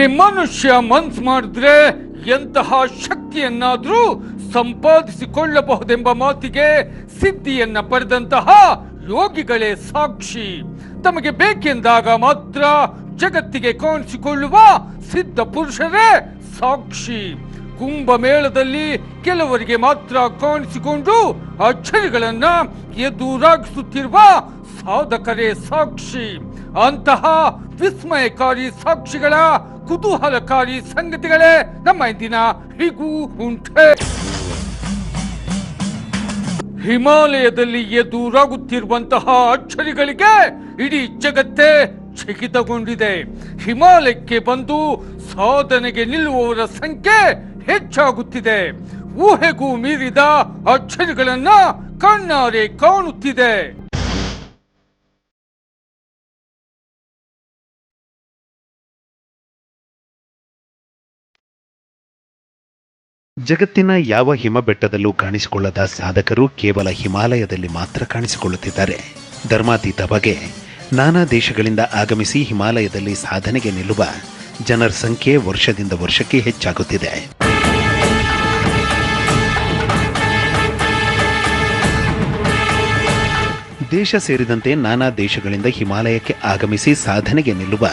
ಇಲ್ಲಿ ಮನುಷ್ಯ ಮನ್ಸ್ ಮಾಡಿದ್ರೆ ಎಂತಹ ಶಕ್ತಿಯನ್ನಾದ್ರೂ ಸಂಪಾದಿಸಿಕೊಳ್ಳಬಹುದೆಂಬ ಮಾತಿಗೆ ಸಿದ್ಧಿಯನ್ನ ಪಡೆದಂತಹ ಯೋಗಿಗಳೇ ಸಾಕ್ಷಿ. ತಮಗೆ ಬೇಕೆಂದಾಗ ಮಾತ್ರ ಜಗತ್ತಿಗೆ ಕಾಣಿಸಿಕೊಳ್ಳುವ ಸಿದ್ಧ ಪುರುಷರೇ ಸಾಕ್ಷಿ. ಕುಂಭಮೇಳದಲ್ಲಿ ಕೆಲವರಿಗೆ ಮಾತ್ರ ಕಾಣಿಸಿಕೊಂಡು ಅಚ್ಚರಿಗಳನ್ನ ಎದುರಾಗಿಸುತ್ತಿರುವ ಸಾಧಕರೇ ಸಾಕ್ಷಿ. ಅಂತಹ ವಿಸ್ಮಯಕಾರಿ ಸಾಕ್ಷಿಗಳ, ಕುತೂಹಲಕಾರಿ ಸಂಗತಿಗಳೇ ನಮ್ಮ ಇಂದಿನ ಹೀಗೂ ಉಂಟೆ. ಹಿಮಾಲಯದಲ್ಲಿ ಎದುರಾಗುತ್ತಿರುವಂತಹ ಅಚ್ಚರಿಗಳಿಗೆ ಇಡೀ ಜಗತ್ತೇ ಚಿಗಿತಗೊಂಡಿದೆ ಹಿಮಾಲಯಕ್ಕೆ ಬಂದು ಸಾಧನೆಗೆ ನಿಲ್ಲುವವರ ಸಂಖ್ಯೆ ಹೆಚ್ಚಾಗುತ್ತಿದೆ. ಊಹೆಗೂ ಮೀರಿದ ಅಚ್ಚರಿಗಳನ್ನ ಕಣ್ಣಾರೆ ಕಾಣುತ್ತಿದೆ. ಜಗತ್ತಿನ ಯಾವ ಹಿಮ ಬೆಟ್ಟದಲ್ಲೂ ಕಾಣಿಸಿಕೊಳ್ಳದ ಸಾಧಕರು ಕೇವಲ ಹಿಮಾಲಯದಲ್ಲಿ ಮಾತ್ರ ಕಾಣಿಸಿಕೊಳ್ಳುತ್ತಿದ್ದಾರೆ. ಧರ್ಮಾತೀತ ಬಗೆ ನಾನಾ ದೇಶಗಳಿಂದ ಆಗಮಿಸಿ ಹಿಮಾಲಯದಲ್ಲಿ ಸಾಧನೆಗೆ ನಿಲ್ಲುವ ಜನರ ಸಂಖ್ಯೆ ವರ್ಷದಿಂದ ವರ್ಷಕ್ಕೆ ಹೆಚ್ಚಾಗುತ್ತಿದೆ. ದೇಶ ಸೇರಿದಂತೆ ನಾನಾ ದೇಶಗಳಿಂದ ಹಿಮಾಲಯಕ್ಕೆ ಆಗಮಿಸಿ ಸಾಧನೆಗೆ ನಿಲ್ಲುವ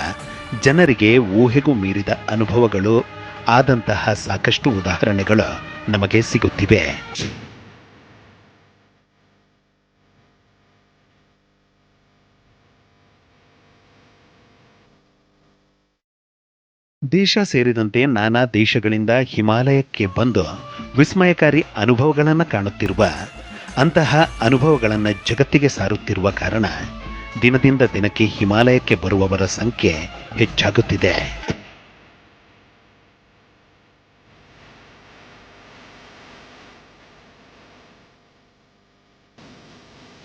ಜನರಿಗೆ ಊಹೆಗೂ ಮೀರಿದ ಅನುಭವಗಳು ಆದಂತಹ ಸಾಕಷ್ಟು ಉದಾಹರಣೆಗಳು ನಮಗೆ ಸಿಗುತ್ತಿವೆ. ದೇಶ ಸೇರಿದಂತೆ ನಾನಾ ದೇಶಗಳಿಂದ ಹಿಮಾಲಯಕ್ಕೆ ಬಂದು ವಿಸ್ಮಯಕಾರಿ ಅನುಭವಗಳನ್ನು ಕಾಣುತ್ತಿರುವ, ಅಂತಹ ಅನುಭವಗಳನ್ನು ಜಗತ್ತಿಗೆ ಸಾರುತ್ತಿರುವ ಕಾರಣ ದಿನದಿಂದ ದಿನಕ್ಕೆ ಹಿಮಾಲಯಕ್ಕೆ ಬರುವವರ ಸಂಖ್ಯೆ ಹೆಚ್ಚಾಗುತ್ತಿದೆ.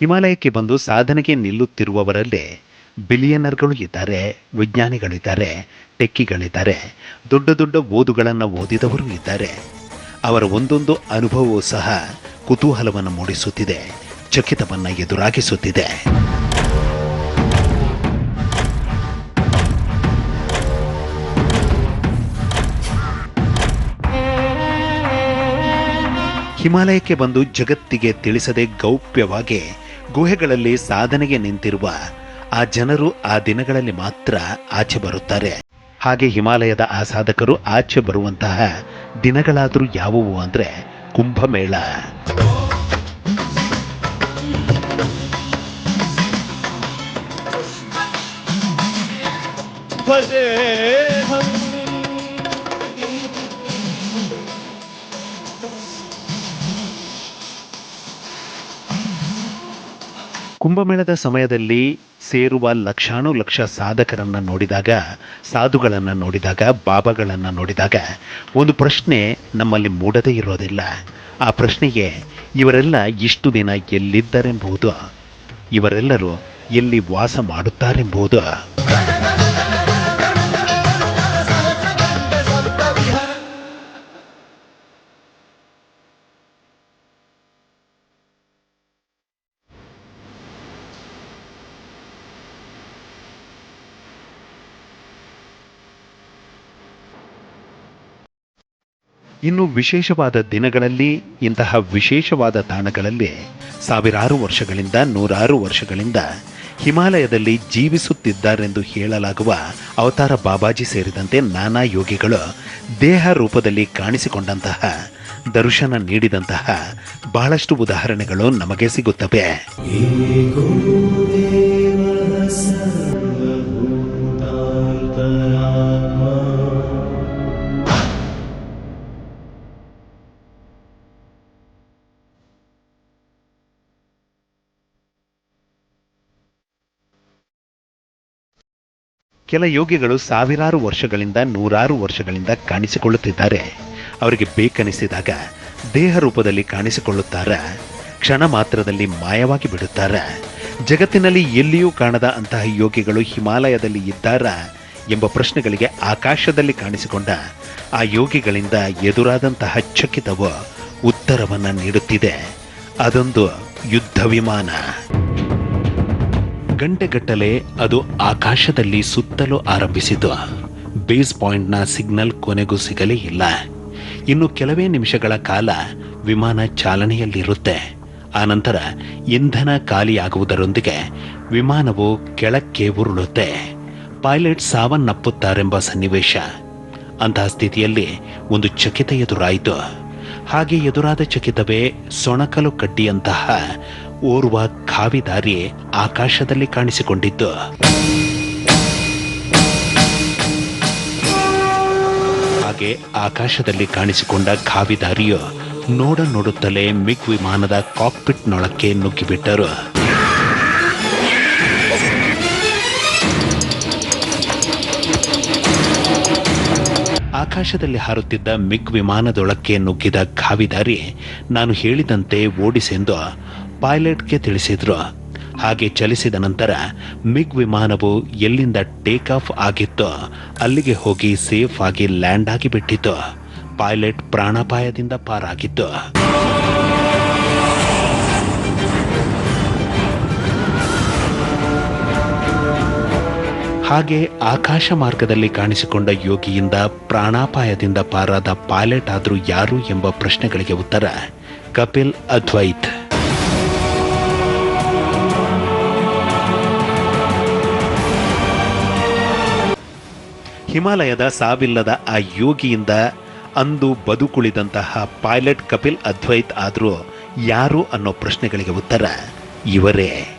ಹಿಮಾಲಯಕ್ಕೆ ಬಂದು ಸಾಧನೆಗೆ ನಿಲ್ಲುತ್ತಿರುವವರಲ್ಲೇ ಬಿಲಿಯನರ್ಗಳು ಇದ್ದಾರೆ, ವಿಜ್ಞಾನಿಗಳಿದ್ದಾರೆ, ಟೆಕ್ಕಿಗಳಿದ್ದಾರೆ, ದೊಡ್ಡ ದೊಡ್ಡ ಓದುಗಳನ್ನು ಓದಿದವರು ಇದ್ದಾರೆ. ಅವರ ಒಂದೊಂದು ಅನುಭವವೂ ಸಹ ಕುತೂಹಲವನ್ನು ಮೂಡಿಸುತ್ತಿದೆ, ಚಕಿತವನ್ನು ಎದುರಾಗಿಸುತ್ತಿದೆ. ಹಿಮಾಲಯಕ್ಕೆ ಬಂದು ಜಗತ್ತಿಗೆ ತಿಳಿಸದೆ ಗೌಪ್ಯವಾಗಿ ಗುಹೆಗಳಲ್ಲಿ ಸಾಧನೆಗೆ ನಿಂತಿರುವ ಆ ಜನರು ಆ ದಿನಗಳಲ್ಲಿ ಮಾತ್ರ ಆಚೆ ಬರುತ್ತಾರೆ. ಹಾಗೆ ಹಿಮಾಲಯದ ಆ ಸಾಧಕರು ಆಚೆ ಬರುವಂತಹ ದಿನಗಳಾದರೂ ಯಾವುವು ಅಂದರೆ ಕುಂಭಮೇಳ. ಕುಂಭಮೇಳದ ಸಮಯದಲ್ಲಿ ಸೇರುವ ಲಕ್ಷಾನು ಲಕ್ಷ ಸಾಧಕರನ್ನು ನೋಡಿದಾಗ, ಸಾಧುಗಳನ್ನು ನೋಡಿದಾಗ, ಬಾಬಾಗಳನ್ನು ನೋಡಿದಾಗ ಒಂದು ಪ್ರಶ್ನೆ ನಮ್ಮಲ್ಲಿ ಮೂಡದೇ ಇರೋದಿಲ್ಲ. ಆ ಪ್ರಶ್ನೆಗೆ ಇವರೆಲ್ಲ ಇಷ್ಟು ದಿನ ಎಲ್ಲಿದ್ದರೆಂಬುದು, ಇವರೆಲ್ಲರೂ ಎಲ್ಲಿ ವಾಸ ಮಾಡುತ್ತಾರೆಂಬುದು. ಇನ್ನು ವಿಶೇಷವಾದ ದಿನಗಳಲ್ಲಿ ಇಂತಹ ವಿಶೇಷವಾದ ತಾಣಗಳಲ್ಲಿ ಸಾವಿರಾರು ವರ್ಷಗಳಿಂದ ನೂರಾರು ವರ್ಷಗಳಿಂದ ಹಿಮಾಲಯದಲ್ಲಿ ಜೀವಿಸುತ್ತಿದ್ದಾರೆಂದು ಹೇಳಲಾಗುವ ಅವತಾರ ಬಾಬಾಜಿ ಸೇರಿದಂತೆ ನಾನಾ ಯೋಗಿಗಳು ದೇಹ ರೂಪದಲ್ಲಿ ಕಾಣಿಸಿಕೊಂಡಂತಹ, ದರ್ಶನ ನೀಡಿದಂತಹ ಬಹಳಷ್ಟು ಉದಾಹರಣೆಗಳು ನಮಗೆ ಸಿಗುತ್ತವೆ. ಕೆಲ ಯೋಗಿಗಳು ಸಾವಿರಾರು ವರ್ಷಗಳಿಂದ ನೂರಾರು ವರ್ಷಗಳಿಂದ ಕಾಣಿಸಿಕೊಳ್ಳುತ್ತಿದ್ದಾರೆ. ಅವರಿಗೆ ಬೇಕನಿಸಿದಾಗ ದೇಹ ರೂಪದಲ್ಲಿ ಕಾಣಿಸಿಕೊಳ್ಳುತ್ತಾರೆ. ಕ್ಷಣ ಮಾತ್ರದಲ್ಲಿ ಮಾಯವಾಗಿ ಬಿಡುತ್ತಾರೆ. ಜಗತ್ತಿನಲ್ಲಿ ಎಲ್ಲಿಯೂ ಕಾಣದ ಅಂತಹ ಯೋಗಿಗಳು ಹಿಮಾಲಯದಲ್ಲಿ ಇದ್ದಾರ ಎಂಬ ಪ್ರಶ್ನೆಗಳಿಗೆ ಆಕಾಶದಲ್ಲಿ ಕಾಣಿಸಿಕೊಂಡ ಆ ಯೋಗಿಗಳಿಂದ ಎದುರಾದಂತಹ ಚಕಿತವು ಉತ್ತರವನ್ನು ನೀಡುತ್ತಿದೆ. ಅದೊಂದು ಯುದ್ಧ ವಿಮಾನ. ಗಂಟೆಗಟ್ಟಲೆ ಅದು ಆಕಾಶದಲ್ಲಿ ಸುತ್ತಲು ಆರಂಭಿಸಿತು. ಬೇಸ್ ಪಾಯಿಂಟ್ನ ಸಿಗ್ನಲ್ ಕೊನೆಗೂ ಸಿಗಲೇ ಇಲ್ಲ. ಇನ್ನು ಕೆಲವೇ ನಿಮಿಷಗಳ ಕಾಲ ವಿಮಾನ ಚಾಲನೆಯಲ್ಲಿರುತ್ತೆ. ಆನಂತರ ಇಂಧನ ಖಾಲಿಯಾಗುವುದರೊಂದಿಗೆ ವಿಮಾನವು ಕೆಳಕ್ಕೆ ಉರುಳುತ್ತೆ. ಪೈಲಟ್ ಸಾವನ್ನಪ್ಪುತ್ತಾರೆಂಬ ಸನ್ನಿವೇಶ. ಅಂತಹ ಸ್ಥಿತಿಯಲ್ಲಿ ಒಂದು ಚಕಿತ ಎದುರಾಯಿತು. ಹಾಗೆ ಎದುರಾದ ಚಕಿತವೇ ಸೊಣಕಲು ಕಡ್ಡಿಯಂತಹ ಓರ್ವ ಖಾವಿದಾರಿ ಆಕಾಶದಲ್ಲಿ ಕಾಣಿಸಿಕೊಂಡಿದ್ದು. ಹಾಗೆ ಆಕಾಶದಲ್ಲಿ ಕಾಣಿಸಿಕೊಂಡ ಖಾವಿದಾರಿಯು ನೋಡ ನೋಡುತ್ತಲೇ ಮಿಗ್ ವಿಮಾನದ ಕಾಕ್ಪಿಟ್ನೊಳಕ್ಕೆ ನುಗ್ಗಿಬಿಟ್ಟರು. ಆಕಾಶದಲ್ಲಿ ಹಾರುತ್ತಿದ್ದ ಮಿಗ್ ವಿಮಾನದೊಳಕ್ಕೆ ನುಗ್ಗಿದ ಖಾವಿದಾರಿ ನಾನು ಹೇಳಿದಂತೆ ಓಡಿಸೆಂದು ಪೈಲಟ್ಗೆ ತಿಳಿಸಿದ್ರು. ಹಾಗೆ ಚಲಿಸಿದ ನಂತರ ಮಿಗ್ ವಿಮಾನವು ಎಲ್ಲಿಂದ ಟೇಕ್ ಆಫ್ ಆಗಿತ್ತೋ ಅಲ್ಲಿಗೆ ಹೋಗಿ ಸೇಫ್ ಆಗಿ ಲ್ಯಾಂಡ್ ಆಗಿಬಿಟ್ಟಿತ್ತು ಪೈಲಟ್ ಪ್ರಾಣಾಪಾಯದಿಂದ ಪಾರಾಗಿತ್ತು. ಹಾಗೆ ಆಕಾಶ ಮಾರ್ಗದಲ್ಲಿ ಕಾಣಿಸಿಕೊಂಡ ಯೋಗಿಯಿಂದ ಪ್ರಾಣಾಪಾಯದಿಂದ ಪಾರಾದ ಪೈಲಟ್ ಆದರೂ ಯಾರು ಎಂಬ ಪ್ರಶ್ನೆಗಳಿಗೆ ಉತ್ತರ ಕಪಿಲ್ ಅದ್ವೈತ್. ಹಿಮಾಲಯದ ಸಾವಿಲ್ಲದ ಆ ಯೋಗಿಯಿಂದ ಅಂದು ಬದುಕುಳಿದಂತಹ ಪೈಲಟ್ ಕಪಿಲ್ ಅದ್ವೈತ್ ಆದರೂ ಯಾರು ಅನ್ನೋ ಪ್ರಶ್ನೆಗಳಿಗೆ ಉತ್ತರ ಇವರೇ.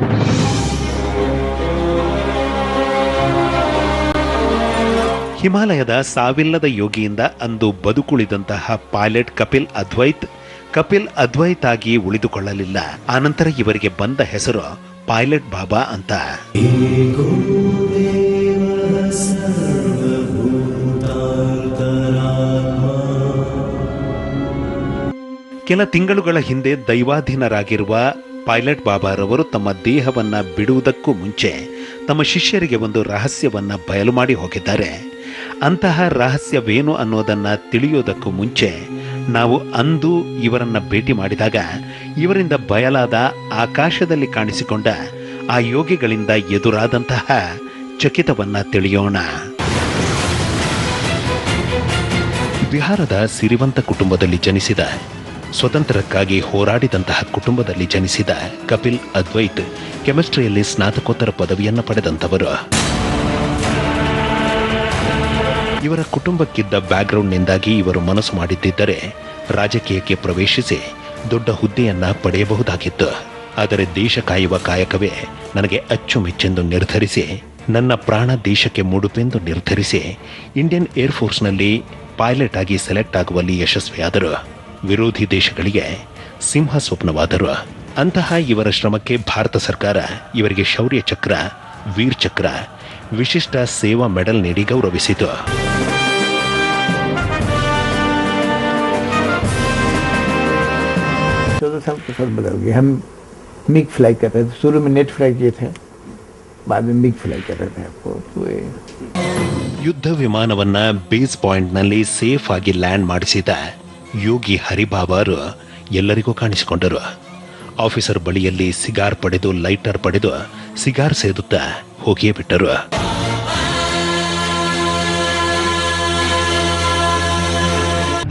ಹಿಮಾಲಯದ ಸಾವಿಲ್ಲದ ಯೋಗಿಯಿಂದ ಅಂದು ಬದುಕುಳಿದಂತಹ ಪೈಲಟ್ ಕಪಿಲ್ ಅದ್ವೈತ್ ಕಪಿಲ್ ಅದ್ವೈತ್ ಆಗಿ ಉಳಿದುಕೊಳ್ಳಲಿಲ್ಲ. ಆನಂತರ ಇವರಿಗೆ ಬಂದ ಹೆಸರು ಪೈಲಟ್ ಬಾಬಾ ಅಂತ. ಕೆಲ ತಿಂಗಳುಗಳ ಹಿಂದೆ ದೈವಾಧೀನರಾಗಿರುವ ಪೈಲಟ್ ಬಾಬಾರವರು ತಮ್ಮ ದೇಹವನ್ನ ಬಿಡುವುದಕ್ಕೂ ಮುಂಚೆ ತಮ್ಮ ಶಿಷ್ಯರಿಗೆ ಒಂದು ರಹಸ್ಯವನ್ನ ಬಯಲು ಮಾಡಿ ಹೋಗಿದ್ದಾರೆ. ಅಂತಹ ರಹಸ್ಯವೇನು ಅನ್ನೋದನ್ನ ತಿಳಿಯೋದಕ್ಕೂ ಮುಂಚೆ ನಾವು ಅಂದು ಇವರನ್ನ ಭೇಟಿ ಮಾಡಿದಾಗ ಇವರಿಂದ ಬಯಲಾದ ಆಕಾಶದಲ್ಲಿ ಕಾಣಿಸಿಕೊಂಡ ಆ ಯೋಗಿಗಳಿಂದ ಎದುರಾದಂತಹ ಚಕಿತವನ್ನ ತಿಳಿಯೋಣ. ಬಿಹಾರದ ಸಿರಿವಂತ ಕುಟುಂಬದಲ್ಲಿ ಜನಿಸಿದ ಸ್ವತಂತ್ರಕ್ಕಾಗಿ ಹೋರಾಡಿದಂತಹ ಕುಟುಂಬದಲ್ಲಿ ಜನಿಸಿದ ಕಪಿಲ್ ಅದ್ವೈತ್ ಕೆಮಿಸ್ಟ್ರಿಯಲ್ಲಿ ಸ್ನಾತಕೋತ್ತರ ಪದವಿಯನ್ನು ಪಡೆದಂತವರು ಇವರ ಕುಟುಂಬಕ್ಕಿದ್ದ ಬ್ಯಾಕ್ಗ್ರೌಂಡ್ನಿಂದಾಗಿ ಇವರು ಮನಸ್ಸು ಮಾಡಿದ್ದರೆ ರಾಜಕೀಯಕ್ಕೆ ಪ್ರವೇಶಿಸಿ ದೊಡ್ಡ ಹುದ್ದೆಯನ್ನ ಪಡೆಯಬಹುದಾಗಿತ್ತು. ಆದರೆ ದೇಶ ಕಾಯುವ ಕಾಯಕವೇ ನನಗೆ ಅಚ್ಚುಮೆಚ್ಚೆಂದು ನಿರ್ಧರಿಸಿ, ನನ್ನ ಪ್ರಾಣ ದೇಶಕ್ಕೆ ಮುಡುಪೆಂದು ನಿರ್ಧರಿಸಿ, ಇಂಡಿಯನ್ ಏರ್ಫೋರ್ಸ್ನಲ್ಲಿ ಪೈಲಟ್ ಆಗಿ ಸೆಲೆಕ್ಟ್ ಆಗುವಲ್ಲಿ ಯಶಸ್ವಿಯಾದರು. ವಿರೋಧಿ ದೇಶಗಳಿಗೆ ಸಿಂಹ ಸ್ವಪ್ನವಾದರು ಅಂತಹ ಇವರ ಶ್ರಮಕ್ಕೆ ಭಾರತ ಸರ್ಕಾರ ಇವರಿಗೆ ಶೌರ್ಯ ಚಕ್ರ ವೀರ್ ಚಕ್ರ ವಿಶಿಷ್ಟ ಸೇವಾ ಮೆಡಲ್ ನೀಡಿ ಗೌರವಿಸಿತು चौदह साल के साथ बदल गए हम मिग फ्लाई कर रहे थे शुरू में नेट फ्लाई किए थे बाद में मिग फ्लाई कर रहे थे आपको तो ये ಯುದ್ಧ ವಿಮಾನವನ್ನ ಬೇಸ್ ಪಾಯಿಂಟ್ನಲ್ಲಿ ಸೇಫ್ ಆಗಿ ಲ್ಯಾಂಡ್ ಮಾಡಿಸಿದ ಯೋಗಿ ಹರಿಬಾಬಾರು ಎಲ್ಲರಿಗೂ ಕಾಣಿಸಿಕೊಂಡರು. ಆಫೀಸರ್ ಬಳಿಯಲ್ಲಿ ಸಿಗಾರ್ ಪಡೆದು, ಲೈಟರ್ ಪಡೆದು ಸಿಗಾರ್ ಸೇದುತ್ತಾ ಹೋಗಿಯೇ ಬಿಟ್ಟರು.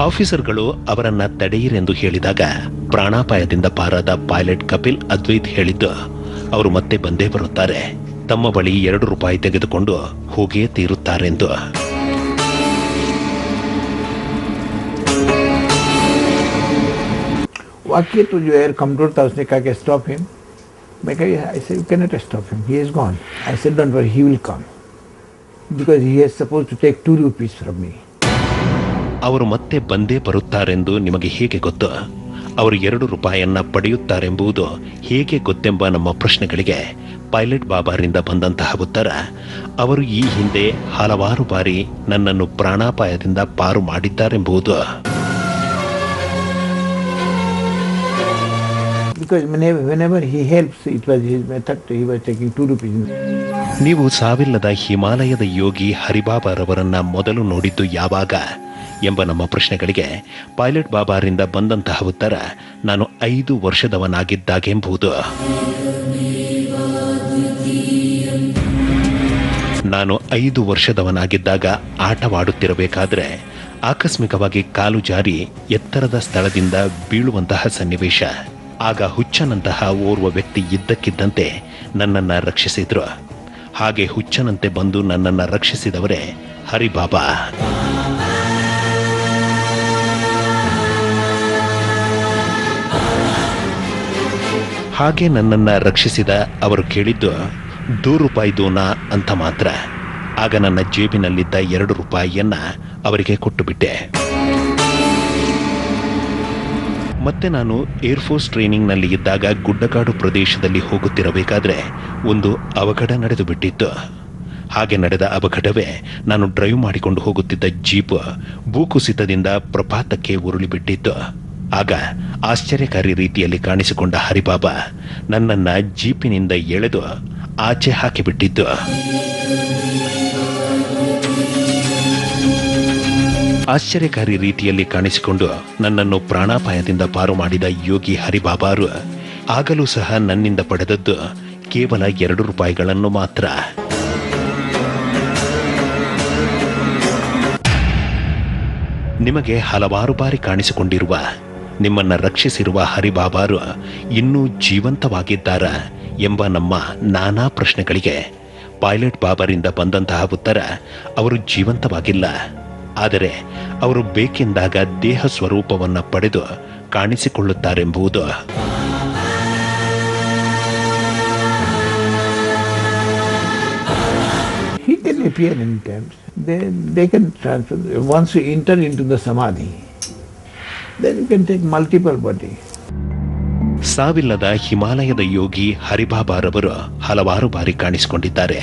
ಆಫೀಸರ್ಗಳು ಅವರನ್ನ ತಡೆಯಿರೆಂದು ಹೇಳಿದಾಗ ಪ್ರಾಣಾಪಾಯದಿಂದ ಪಾರಾದ ಪೈಲಟ್ ಕಪಿಲ್ ಅದ್ವೈತ್ ಹೇಳಿದ್ದು, ಅವರು ಮತ್ತೆ ಬಂದೇ ಬರುತ್ತಾರೆ. ತಮ್ಮ ಬಳಿ ಎರಡು ರೂಪಾಯಿ ತೆಗೆದುಕೊಂಡು ಹೋಗಿಯೇ ತೀರುತ್ತಾರೆಂದು. वाक्य तो जो एयर कमजोर था उसने कहा कि स्टॉप हिम मैं कहा I said you cannot stop him he is gone I said don't worry he will come because he is suppose to take two rupees from me ಅವರು ಮತ್ತೆ ಬಂದೇ ಬರುತ್ತಾರೆಂದು ನಿಮಗೆ ಹೇಗೆ ಗೊತ್ತು ಅವರು ಎರಡು ರೂಪಾಯಿಯನ್ನ ಪಡೆಯುತ್ತಾರೆಂಬುದು ಹೇಗೆ ಗೊತ್ತೆಂಬ ನಮ್ಮ ಪ್ರಶ್ನೆಗಳಿಗೆ ಪೈಲಟ್ ಬಾಬಾರಿಂದ ಬಂದಂತಹ ಉತ್ತರ ಅವರು ಈ ಹಿಂದೆ ಹಲವಾರು ಬಾರಿ ನನ್ನನ್ನು ಪ್ರಾಣಾಪಾಯದಿಂದ ಪಾರು ಮಾಡಿದ್ದಾರೆಂಬುದು Because whenever, he helps, it was his method, he was taking two rupees. ನೀವು ಸಾವಿಲ್ಲದ ಹಿಮಾಲಯದ ಯೋಗಿ ಹರಿಬಾಬಾರವರನ್ನ ಮೊದಲು ನೋಡಿದ್ದು ಯಾವಾಗ ಎಂಬ ನಮ್ಮ ಪ್ರಶ್ನೆಗಳಿಗೆ ಪೈಲಟ್ ಬಾಬಾರಿಂದ ಬಂದಂತಹ ಉತ್ತರ ನಾನು ಐದು ವರ್ಷದವನಾಗಿದ್ದಾಗೆಂಬುದು ನಾನು ಐದು ವರ್ಷದವನಾಗಿದ್ದಾಗ ಆಟವಾಡುತ್ತಿರಬೇಕಾದ್ರೆ ಆಕಸ್ಮಿಕವಾಗಿ ಕಾಲು ಜಾರಿ ಎತ್ತರದ ಸ್ಥಳದಿಂದ ಬೀಳುವಂತಹ ಸನ್ನಿವೇಶ ಆಗ ಹುಚ್ಚನಂತಹ ಓರ್ವ ವ್ಯಕ್ತಿ ಇದ್ದಕ್ಕಿದ್ದಂತೆ ನನ್ನನ್ನು ರಕ್ಷಿಸಿದ್ರು. ಹಾಗೆ ಹುಚ್ಚನಂತೆ ಬಂದು ನನ್ನನ್ನು ರಕ್ಷಿಸಿದವರೇ ಹರಿಬಾಬಾ. ಹಾಗೆ ನನ್ನನ್ನು ರಕ್ಷಿಸಿದ ಅವರು ಕೇಳಿದ್ದು ದೂರು ರೂಪಾಯಿ ದೋನಾ ಅಂತ ಮಾತ್ರ. ಆಗ ನನ್ನ ಜೇಬಿನಲ್ಲಿದ್ದ ಎರಡು ರೂಪಾಯಿಯನ್ನು ಅವರಿಗೆ ಕೊಟ್ಟು ಬಿಟ್ಟೆ ಮತ್ತೆ ನಾನು ಏರ್ಫೋರ್ಸ್ ಟ್ರೈನಿಂಗ್ನಲ್ಲಿ ಇದ್ದಾಗ ಗುಡ್ಡಗಾಡು ಪ್ರದೇಶದಲ್ಲಿ ಹೋಗುತ್ತಿರಬೇಕಾದ್ರೆ ಒಂದು ಅವಘಡ ನಡೆದು ಬಿಟ್ಟಿತ್ತು. ಹಾಗೆ ನಡೆದ ಅವಘಡವೇ ನಾನು ಡ್ರೈವ್ ಮಾಡಿಕೊಂಡು ಹೋಗುತ್ತಿದ್ದ ಜೀಪ್ ಭೂಕುಸಿತದಿಂದ ಪ್ರಪಾತಕ್ಕೆ ಉರುಳಿ ಬಿಟ್ಟಿತ್ತು. ಆಗ ಆಶ್ಚರ್ಯಕಾರಿ ರೀತಿಯಲ್ಲಿ ಕಾಣಿಸಿಕೊಂಡ ಹರಿಬಾಬಾ ನನ್ನನ್ನ ಜೀಪಿನಿಂದ ಎಳೆದು ಆಚೆ ಹಾಕಿಬಿಟ್ಟಿದ್ದು ಆಶ್ಚರ್ಯಕಾರಿ ರೀತಿಯಲ್ಲಿ ಕಾಣಿಸಿಕೊಂಡು ನನ್ನನ್ನು ಪ್ರಾಣಾಪಾಯದಿಂದ ಪಾರು ಮಾಡಿದ ಯೋಗಿ ಹರಿಬಾಬಾರು ಆಗಲೂ ಸಹ ನನ್ನಿಂದ ಪಡೆದದ್ದು ಕೇವಲ ಎರಡು ರೂಪಾಯಿಗಳನ್ನು ಮಾತ್ರ. ನಿಮಗೆ ಹಲವಾರು ಬಾರಿ ಕಾಣಿಸಿಕೊಂಡಿರುವ, ನಿಮ್ಮನ್ನ ರಕ್ಷಿಸಿರುವ ಹರಿಬಾಬಾರು ಇನ್ನೂ ಜೀವಂತವಾಗಿದ್ದಾರ ಎಂಬ ನಮ್ಮ ನಾನಾ ಪ್ರಶ್ನೆಗಳಿಗೆ ಪೈಲಟ್ ಬಾಬರಿಂದ ಬಂದಂತಹ ಉತ್ತರ ಅವರು ಜೀವಂತವಾಗಿಲ್ಲ. ಆದರೆ ಅವರು ಬೇಕೆಂದಾಗ ದೇಹ ಸ್ವರೂಪವನ್ನು ಪಡೆದು ಕಾಣಿಸಿಕೊಳ್ಳುತ್ತಾರೆಂಬುದು He can appear in times. They, they can transfer. Once you enter into the samadhi, then you can take multiple body. ಸಾವಿಲ್ಲದ ಹಿಮಾಲಯದ ಯೋಗಿ ಹರಿಬಾಬಾರವರು ಹಲವಾರು ಬಾರಿ ಕಾಣಿಸಿಕೊಂಡಿದ್ದಾರೆ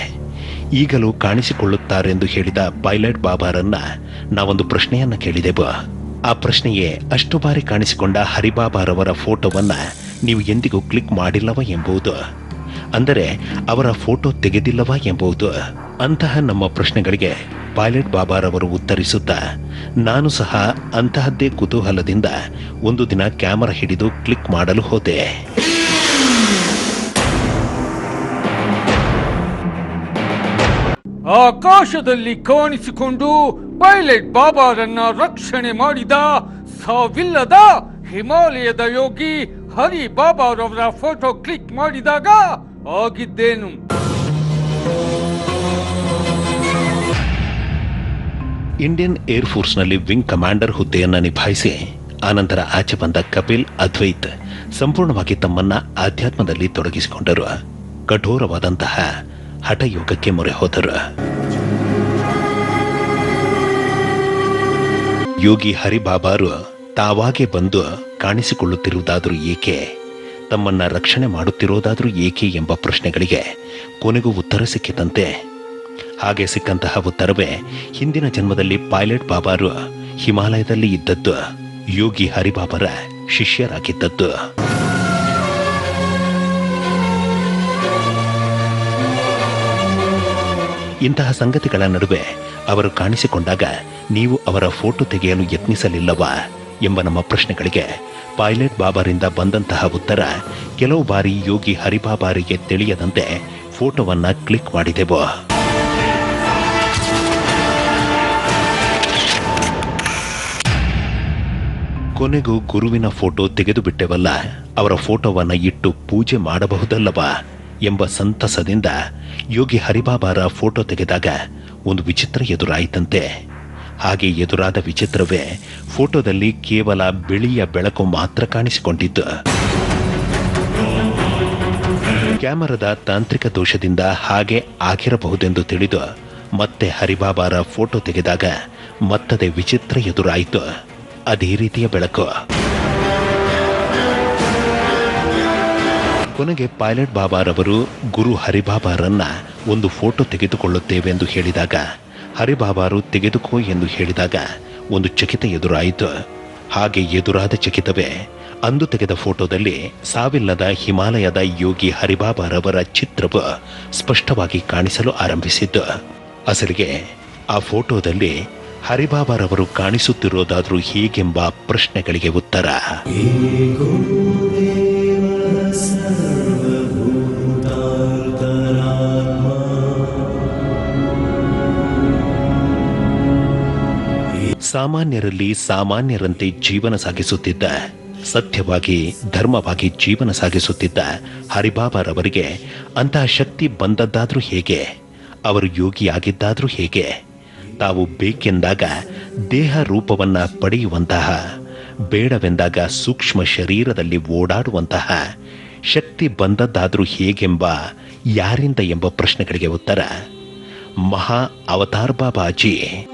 ಈಗಲೂ ಕಾಣಿಸಿಕೊಳ್ಳುತ್ತಾರೆಂದು ಹೇಳಿದ ಪೈಲಟ್ ಬಾಬಾರನ್ನ ನಾವೊಂದು ಪ್ರಶ್ನೆಯನ್ನ ಕೇಳಿದೆವು. ಆ ಪ್ರಶ್ನೆಯೇ ಅಷ್ಟು ಬಾರಿ ಕಾಣಿಸಿಕೊಂಡ ಹರಿಬಾಬಾರವರ ಫೋಟೋವನ್ನ ನೀವು ಎಂದಿಗೂ ಕ್ಲಿಕ್ ಮಾಡಿಲ್ಲವ ಎಂಬುದು ಅಂದರೆ ಅವರ ಫೋಟೋ ತೆಗೆದಿಲ್ಲವ ಎಂಬುದು ಅಂತಹ ನಮ್ಮ ಪ್ರಶ್ನೆಗಳಿಗೆ ಪೈಲಟ್ ಬಾಬಾರವರು ಉತ್ತರಿಸುತ್ತಾ, ನಾನು ಸಹ ಅಂತಹದ್ದೇ ಕುತೂಹಲದಿಂದ ಒಂದು ದಿನ ಕ್ಯಾಮರಾ ಹಿಡಿದು ಕ್ಲಿಕ್ ಮಾಡಲು ಹೋದೆ. ಆಕಾಶದಲ್ಲಿ ಕಾಣಿಸಿಕೊಂಡು ಪೈಲಟ್ ಬಾಬಾರನ್ನ ರಕ್ಷಣೆ ಮಾಡಿದ ಸಾವಿಲ್ಲದ ಹಿಮಾಲಯದ ಯೋಗಿ ಹರಿ ಬಾಬಾರವರ ಫೋಟೋ ಕ್ಲಿಕ್ ಮಾಡಿದಾಗ ಆಗಿದ್ದೇನು. ಇಂಡಿಯನ್ ಏರ್ ಫೋರ್ಸ್ನಲ್ಲಿ ವಿಂಗ್ ಕಮಾಂಡರ್ ಹುದ್ದೆಯನ್ನ ನಿಭಾಯಿಸಿ, ಆನಂತರ ಆಚೆ ಬಂದ ಕಪಿಲ್, ಅದ್ವೈತ್ ಸಂಪೂರ್ಣವಾಗಿ ತಮ್ಮನ್ನ ಆಧ್ಯಾತ್ಮದಲ್ಲಿ ತೊಡಗಿಸಿಕೊಂಡರು. ಕಠೋರವಾದಂತಹ ಹಠಯೋಗಕ್ಕೆ ಮೊರೆ ಹೋದರು. ಯೋಗಿ ಹರಿಬಾಬಾರು ತಾವಾಗೆ ಬಂದು ಕಾಣಿಸಿಕೊಳ್ಳುತ್ತಿರುವುದಾದರೂ ಏಕೆ? ತಮ್ಮನ್ನ ರಕ್ಷಣೆ ಮಾಡುತ್ತಿರೋದಾದರೂ ಏಕೆ ಎಂಬ ಪ್ರಶ್ನೆಗಳಿಗೆ ಕೊನೆಗೂ ಉತ್ತರ ಸಿಕ್ಕಿತಂತೆ. ಹಾಗೆ ಸಿಕ್ಕಂತಹ ಉತ್ತರವೇ ಹಿಂದಿನ ಜನ್ಮದಲ್ಲಿ ಪೈಲಟ್ ಬಾಬಾರು ಹಿಮಾಲಯದಲ್ಲಿ ಇದ್ದದ್ದು ಯೋಗಿ ಹರಿಬಾಬರ ಶಿಷ್ಯರಾಗಿದ್ದದ್ದು. ಇಂತಹ ಸಂಗತಿಗಳ ನಡುವೆ ಅವರು ಕಾಣಿಸಿಕೊಂಡಾಗ ನೀವು ಅವರ ಫೋಟೋ ತೆಗೆಯಲು ಯತ್ನಿಸಲಿಲ್ಲವಾ ಎಂಬ ನಮ್ಮ ಪ್ರಶ್ನೆಗಳಿಗೆ ಪೈಲಟ್ ಬಾಬಾರಿಂದ ಬಂದಂತಹ ಉತ್ತರ ಕೆಲವು ಬಾರಿ ಯೋಗಿ ಹರಿಬಾಬಾರಿಗೆ ತಿಳಿಯದಂತೆ ಫೋಟೋವನ್ನ ಕ್ಲಿಕ್ ಮಾಡಿದೆವು. ಕೊನೆಗೂ ಗುರುವಿನ ಫೋಟೋ ತೆಗೆದು ಬಿಟ್ಟೆವಲ್ಲ ಅವರ ಫೋಟೋವನ್ನು ಇಟ್ಟು ಪೂಜೆ ಮಾಡಬಹುದಲ್ಲವಾ ಎಂಬ ಸಂತಸದಿಂದ ಯೋಗಿ ಹರಿಬಾಬಾರ ಫೋಟೋ ತೆಗೆದಾಗ ಒಂದು ವಿಚಿತ್ರ ಎದುರಾಯಿತಂತೆ. ಹಾಗೆ ಎದುರಾದ ವಿಚಿತ್ರವೇ ಫೋಟೋದಲ್ಲಿ ಕೇವಲ ಬಿಳಿಯ ಬೆಳಕು ಮಾತ್ರ ಕಾಣಿಸಿಕೊಂಡಿತ್ತು. ಕ್ಯಾಮರಾದ ತಾಂತ್ರಿಕ ದೋಷದಿಂದ ಹಾಗೆ ಆಗಿರಬಹುದೆಂದು ತಿಳಿದು ಮತ್ತೆ ಹರಿಬಾಬಾರ ಫೋಟೋ ತೆಗೆದಾಗ ಮತ್ತದೇ ವಿಚಿತ್ರ ಎದುರಾಯಿತು. ಅದೇ ರೀತಿಯ ಬೆಳಕು. ಕೊನೆಗೆ ಪೈಲಟ್ ಬಾಬಾರವರು ಗುರು ಹರಿಬಾಬಾರನ್ನ ಒಂದು ಫೋಟೋ ತೆಗೆದುಕೊಳ್ಳುತ್ತೇವೆಂದು ಹೇಳಿದಾಗ, ಹರಿಬಾಬಾರು ತೆಗೆದುಕೋ ಎಂದು ಹೇಳಿದಾಗ ಒಂದು ಚಕಿತ ಎದುರಾಯಿತು. ಹಾಗೆ ಎದುರಾದ ಚಕಿತವೇ, ಅಂದು ತೆಗೆದ ಫೋಟೋದಲ್ಲಿ ಸಾವಿಲ್ಲದ ಹಿಮಾಲಯದ ಯೋಗಿ ಹರಿಬಾಬಾರವರ ಚಿತ್ರವು ಸ್ಪಷ್ಟವಾಗಿ ಕಾಣಿಸಲು ಆರಂಭಿಸಿತು ಅಸಲಿಗೆ ಆ ಫೋಟೋದಲ್ಲಿ ಹರಿಬಾಬಾರವರು ಕಾಣಿಸುತ್ತಿರೋದಾದರೂ ಹೇಗೆಂಬ ಪ್ರಶ್ನೆಗಳಿಗೆ ಉತ್ತರ. ಸಾಮಾನ್ಯರಲ್ಲಿ ಸಾಮಾನ್ಯರಂತೆ ಜೀವನ ಸಾಗಿಸುತ್ತಿದ್ದ, ಸತ್ಯವಾಗಿ, ಧರ್ಮವಾಗಿ ಜೀವನ ಸಾಗಿಸುತ್ತಿದ್ದ ಹರಿಬಾಬಾರವರಿಗೆ ಅಂತಹ ಶಕ್ತಿ ಬಂದದ್ದಾದರೂ ಹೇಗೆ? ಅವರು ಯೋಗಿಯಾಗಿದ್ದಾದರೂ ಹೇಗೆ? ತಾವು ಬೇಕೆಂದಾಗ ದೇಹ ರೂಪವನ್ನ ಪಡೆಯುವಂತಹ, ಬೇಡವೆಂದಾಗ ಸೂಕ್ಷ್ಮ ಶರೀರದಲ್ಲಿ ಓಡಾಡುವಂತಹ ಶಕ್ತಿ ಬಂದದ್ದಾದರೂ ಹೇಗೆಂಬ ಯಾರಿಂದ ಎಂಬ ಪ್ರಶ್ನೆಗಳಿಗೆ ಉತ್ತರ, ಮಹಾ ಅವತಾರ್ ಬಾಬಾಜಿ.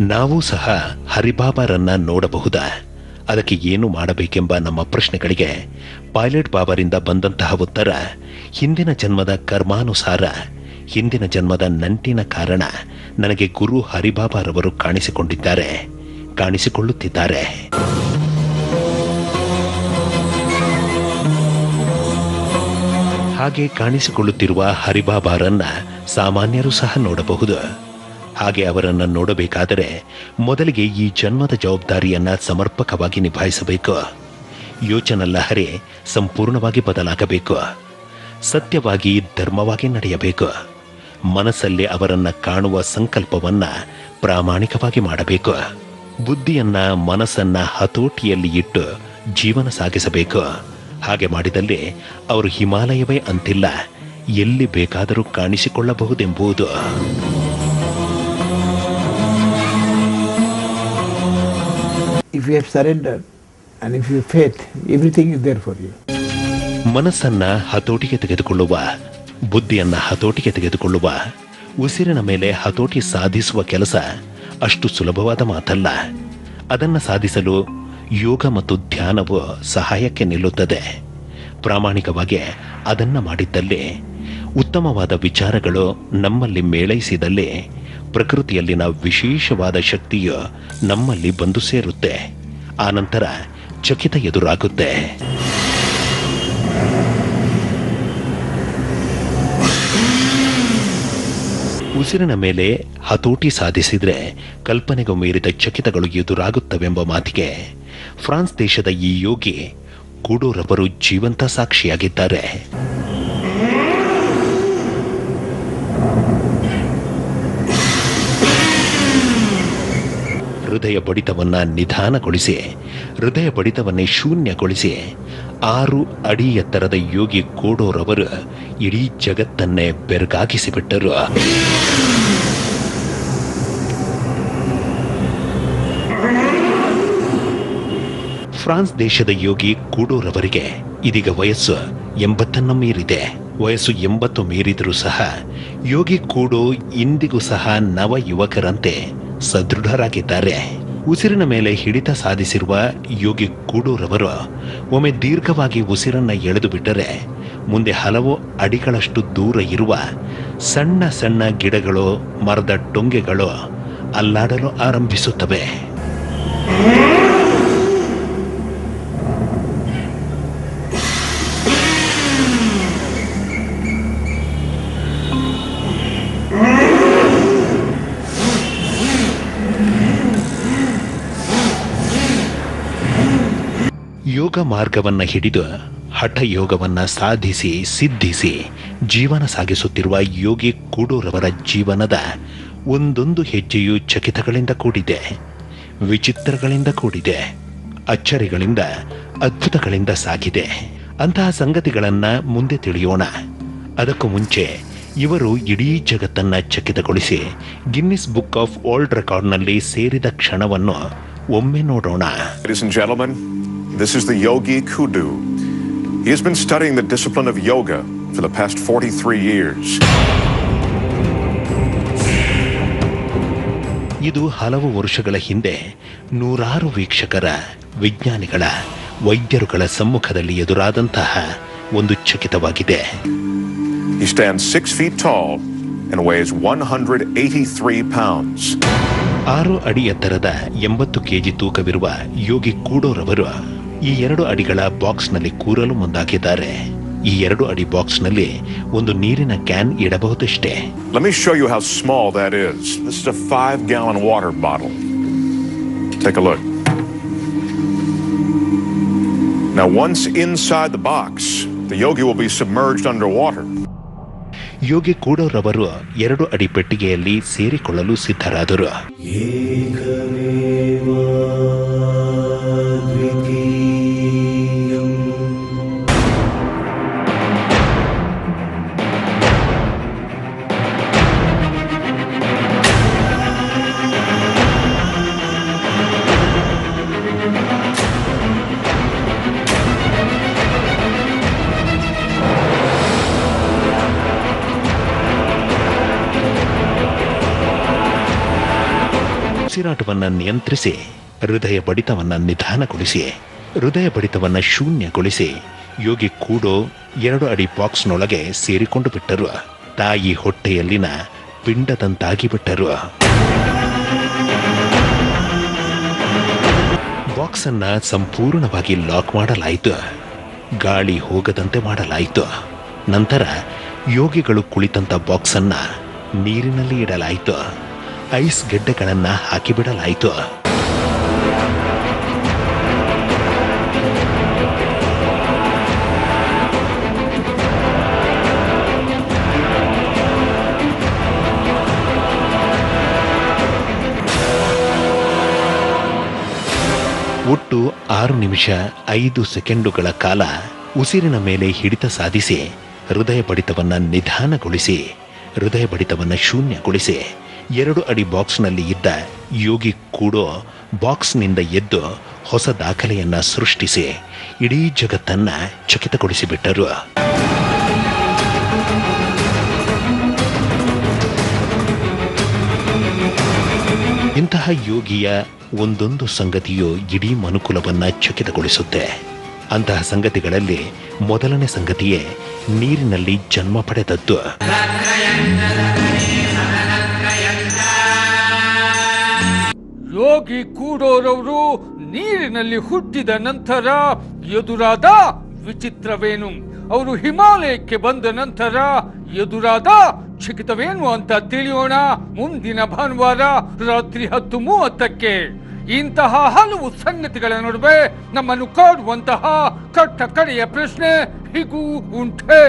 ನಾವು ಸಹ ಹರಿಬಾಬಾರನ್ನ ನೋಡಬಹುದಾ? ಅದಕ್ಕೆ ಏನು ಮಾಡಬೇಕೆಂಬ ನಮ್ಮ ಪ್ರಶ್ನೆಗಳಿಗೆ ಪೈಲಟ್ ಬಾಬರಿಂದ ಬಂದಂತಹ ಉತ್ತರ, ಹಿಂದಿನ ಜನ್ಮದ ಕರ್ಮಾನುಸಾರ, ಹಿಂದಿನ ಜನ್ಮದ ನಂಟಿನ ಕಾರಣ ನನಗೆ ಗುರು ಹರಿಬಾಬಾರವರು ಕಾಣಿಸಿಕೊಂಡಿದ್ದಾರೆ, ಕಾಣಿಸಿಕೊಳ್ಳುತ್ತಿದ್ದಾರೆ. ಹಾಗೆ ಕಾಣಿಸಿಕೊಳ್ಳುತ್ತಿರುವ ಹರಿಬಾಬಾರನ್ನ ಸಾಮಾನ್ಯರು ಸಹ ನೋಡಬಹುದು. ಹಾಗೆ ಅವರನ್ನ ನೋಡಬೇಕಾದರೆ ಮೊದಲಿಗೆ ಈ ಜನ್ಮದ ಜವಾಬ್ದಾರಿಯನ್ನ ಸಮರ್ಪಕವಾಗಿ ನಿಭಾಯಿಸಬೇಕು. ಯೋಚನ ಲಹರಿ ಸಂಪೂರ್ಣವಾಗಿ ಬದಲಾಗಬೇಕು. ಸತ್ಯವಾಗಿ ಧರ್ಮವಾಗಿ ನಡೆಯಬೇಕು. ಮನಸ್ಸಲ್ಲಿ ಅವರನ್ನ ಕಾಣುವ ಸಂಕಲ್ಪವನ್ನ ಪ್ರಾಮಾಣಿಕವಾಗಿ ಮಾಡಬೇಕು. ಬುದ್ಧಿಯನ್ನ ಮನಸ್ಸನ್ನ ಹತೋಟಿಯಲ್ಲಿ ಇಟ್ಟು ಜೀವನ ಸಾಗಿಸಬೇಕು. ಹಾಗೆ ಮಾಡಿದಲ್ಲಿ ಅವರು ಹಿಮಾಲಯವೇ ಅಂತಿಲ್ಲ ಎಲ್ಲಿ ಬೇಕಾದರೂ ಕಾಣಿಸಿಕೊಳ್ಳಬಹುದೆಂಬುದು if you surrender you have faith, everything is there for you. ಮನಸ್ಸನ್ನ ಹತೋಟಿಗೆ ತೆಗೆದುಕೊಳ್ಳುವ ಬುದ್ಧಿಯನ್ನ ಹತೋಟಿಗೆ ತೆಗೆದುಕೊಳ್ಳುವ ಉಸಿರಿನ ಮೇಲೆ ಹತೋಟಿ ಸಾಧಿಸುವ ಕೆಲಸ ಅಷ್ಟು ಸುಲಭವಾದ ಮಾತಲ್ಲ ಅದನ್ನ ಸಾಧಿಸಲು ಯೋಗ ಮತ್ತು ಧ್ಯಾನವು ಸಹಾಯಕ್ಕೆ ನಿಲ್ಲುತ್ತದೆ. ಪ್ರಾಮಾಣಿಕವಾಗಿ ಅದನ್ನು ಮಾಡಿದ್ದಲ್ಲಿ ಉತ್ತಮವಾದ ವಿಚಾರಗಳು ನಮ್ಮಲ್ಲಿ ಮೇಳೈಸಿದಲ್ಲಿ ಪ್ರಕೃತಿಯಲ್ಲಿನ ವಿಶೇಷವಾದ ಶಕ್ತಿಯು ನಮ್ಮಲ್ಲಿ ಬಂದು ಸೇರುತ್ತೆ. ಆನಂತರ ಚಕಿತ ಎದುರಾಗುತ್ತೆ. ಉಸಿರಿನ ಮೇಲೆ ಹತೋಟಿ ಸಾಧಿಸಿದರೆ ಕಲ್ಪನೆಗೂ ಮೀರಿದ ಚಕಿತಗಳು ಎದುರಾಗುತ್ತವೆಂಬ ಮಾತಿಗೆ ಫ್ರಾನ್ಸ್ ದೇಶದ ಈ ಯೋಗಿ ಕೂಡೂರವರು ಜೀವಂತ ಸಾಕ್ಷಿಯಾಗಿದ್ದಾರೆ. ಹೃದಯ ಬಡಿತವನ್ನ ನಿಧಾನಗೊಳಿಸಿ, ಹೃದಯ ಬಡಿತವನ್ನೇ ಶೂನ್ಯಗೊಳಿಸಿ, ಆರು ಅಡಿ ಎತ್ತರದ ಯೋಗಿ ಕೋಡೋರವರು ಇಡೀ ಜಗತ್ತನ್ನೇ ಬೆರಗಾಗಿಸಿಬಿಟ್ಟರು. ಫ್ರಾನ್ಸ್ ದೇಶದ ಯೋಗಿ ಕೂಡೋರವರಿಗೆ ಇದೀಗ ವಯಸ್ಸು ಎಂಬತ್ತನ್ನು ಮೀರಿದೆ. ವಯಸ್ಸು ಎಂಬತ್ತು ಮೀರಿದರೂ ಸಹ ಯೋಗಿ ಕೂಡೋ ಇಂದಿಗೂ ಸಹ ನವ ಯುವಕರಂತೆ ಸದೃಢರಾಗಿದ್ದಾರೆ. ಉಸಿರಿನ ಮೇಲೆ ಹಿಡಿತ ಸಾಧಿಸಿರುವ ಯೋಗಿ ಕೂಡೂರವರು ಒಮ್ಮೆ ದೀರ್ಘವಾಗಿ ಉಸಿರನ್ನು ಎಳೆದು ಬಿಟ್ಟರೆ ಮುಂದೆ ಹಲವು ಅಡಿಗಳಷ್ಟು ದೂರ ಇರುವ ಸಣ್ಣ ಸಣ್ಣ ಗಿಡಗಳು ಮರದ ಟೊಂಗೆಗಳು ಅಲ್ಲಾಡಲು ಆರಂಭಿಸುತ್ತವೆ. ಯೋಗ ಮಾರ್ಗವನ್ನು ಹಿಡಿದು ಹಠ ಯೋಗವನ್ನ ಸಾಧಿಸಿ, ಸಿದ್ಧಿಸಿ ಜೀವನ ಸಾಗಿಸುತ್ತಿರುವ ಯೋಗಿ ಕೂಡೂರವರ ಜೀವನದ ಒಂದೊಂದು ಹೆಜ್ಜೆಯು ಚಕಿತಗಳಿಂದ ಕೂಡಿದೆ, ವಿಚಿತ್ರಗಳಿಂದ ಕೂಡಿದೆ, ಅಚ್ಚರಿಗಳಿಂದ, ಅದ್ಭುತಗಳಿಂದ ಸಾಗಿದೆ. ಅಂತಹ ಸಂಗತಿಗಳನ್ನ ಮುಂದೆ ತಿಳಿಯೋಣ. ಅದಕ್ಕೂ ಮುಂಚೆ ಇವರು ಇಡೀ ಜಗತ್ತನ್ನ ಚಕಿತಗೊಳಿಸಿ ಗಿನ್ನಿಸ್ ಬುಕ್ ಆಫ್ ವರ್ಲ್ಡ್ ರೆಕಾರ್ಡ್ನಲ್ಲಿ ಸೇರಿದ ಕ್ಷಣವನ್ನು ಒಮ್ಮೆ ನೋಡೋಣ. This is the Yogi Kudu. He has been studying the discipline of yoga for the past 43 years. ಇದು ಹಲವು ವರ್ಷಗಳ ಹಿಂದೆ ನೂರಾರು ವೀಕ್ಷಕರ ವಿಜ್ಞಾನಿಗಳ ವೈದ್ಯರುಗಳ ಸಮ್ಮುಖದಲ್ಲಿ ಎದುರಾದಂತಹ ಒಂದು ಚಕಿತವಾಗಿದೆ He stands six feet tall and weighs 183 pounds. ಆರು ಅಡಿ ಎತ್ತರದ ಎಂಬತ್ತು ಕೆಜಿ ತೂಕವಿರುವ ಯೋಗಿ ಕೂಡೋರವರು ಈ ಎರಡು ಅಡಿಗಳ ಬಾಕ್ಸ್ನಲ್ಲಿ ಕೂರಲು ಮುಂದಾಗಿದ್ದಾರೆ ಈ ಎರಡು ಅಡಿ ಬಾಕ್ಸ್ನಲ್ಲಿ ಒಂದು ನೀರಿನ ಕ್ಯಾನ್ ಇಡಬಹುದಷ್ಟೇ Let me show you how small that is. This is a five gallon water bottle. Take a look. Now, once inside the box, the yogi will be submerged underwater. ಯೋಗಿ ಕೂಡೋರವರು ಎರಡು ಅಡಿ ಪೆಟ್ಟಿಗೆಯಲ್ಲಿ ಸೇರಿಕೊಳ್ಳಲು ಸಿದ್ಧರಾದರು ಉಸಿರಾಟವನ್ನ ನಿಯಂತ್ರಿಸಿ, ಹೃದಯ ಬಡಿತವನ್ನ ನಿಧಾನಗೊಳಿಸಿ, ಹೃದಯ ಬಡಿತವನ್ನ ಶೂನ್ಯಗೊಳಿಸಿ, ಯೋಗಿ ಕೂಡೋ ಎರಡು ಅಡಿ ಬಾಕ್ಸ್ನೊಳಗೆ ಸೇರಿಕೊಂಡು ಬಿಟ್ಟರು. ತಾಯಿ ಹೊಟ್ಟೆಯಲ್ಲಿನ ಪಿಂಡದಂತಾಗಿ ಬಿಟ್ಟರು. ಬಾಕ್ಸ್ ಅನ್ನ ಸಂಪೂರ್ಣವಾಗಿ ಲಾಕ್ ಮಾಡಲಾಯಿತು. ಗಾಳಿ ಹೋಗದಂತೆ ಮಾಡಲಾಯಿತು. ನಂತರ ಯೋಗಿಗಳು ಕುಳಿತಂತ ಬಾಕ್ಸ್ ಅನ್ನ ನೀರಿನಲ್ಲಿ ಇಡಲಾಯಿತು. ಐಸ್ ಗೆಡ್ಡೆಗಳನ್ನ ಹಾಕಿಬಿಡಲಾಯಿತು. ಒಟ್ಟು ಆರು ನಿಮಿಷ ಐದು ಸೆಕೆಂಡುಗಳ ಕಾಲ ಉಸಿರಿನ ಮೇಲೆ ಹಿಡಿತ ಸಾಧಿಸಿ ಹೃದಯ ಬಡಿತವನ್ನು ನಿಧಾನಗೊಳಿಸಿ ಹೃದಯ ಬಡಿತವನ್ನು ಶೂನ್ಯಗೊಳಿಸಿ. ಎರಡು ಅಡಿ ಬಾಕ್ಸ್ನಲ್ಲಿ ಇದ್ದ ಯೋಗಿ ಕೂಡೋ ಬಾಕ್ಸ್ನಿಂದ ಎದ್ದು ಹೊಸ ದಾಖಲೆಯನ್ನ ಸೃಷ್ಟಿಸಿ ಇಡೀ ಜಗತ್ತನ್ನ ಚಕಿತಗೊಳಿಸಿಬಿಟ್ಟರು. ಇಂತಹ ಯೋಗಿಯ ಒಂದೊಂದು ಸಂಗತಿಯು ಇಡೀ ಮನುಕುಲವನ್ನ ಚಕಿತಗೊಳಿಸುತ್ತೆ. ಅಂತಹ ಸಂಗತಿಗಳಲ್ಲಿ ಮೊದಲನೇ ಸಂಗತಿಯೇ ನೀರಿನಲ್ಲಿ ಜನ್ಮ ಪಡೆದದ್ದು. ಯೋಗಿ ಕೂಡೋರವರು ನೀರಿನಲ್ಲಿ ಹುಟ್ಟಿದ ನಂತರ ಎದುರಾದ ವಿಚಿತ್ರವೇನು? ಅವರು ಹಿಮಾಲಯಕ್ಕೆ ಬಂದ ನಂತರ ಎದುರಾದ ಚಿಕಿತವೇನು ಅಂತ ತಿಳಿಯೋಣ ಮುಂದಿನ ಭಾನುವಾರ ರಾತ್ರಿ ಹತ್ತು ಮೂವತ್ತಕ್ಕೆ. ಇಂತಹ ಹಲವು ಸಂಗತಿಗಳ ನಡುವೆ ನಮ್ಮನ್ನು ಕಾಡುವಂತಹ ಕಟ್ಟ ಕಡೆಯ ಪ್ರಶ್ನೆ ಹೀಗೂ ಉಂಟೆ.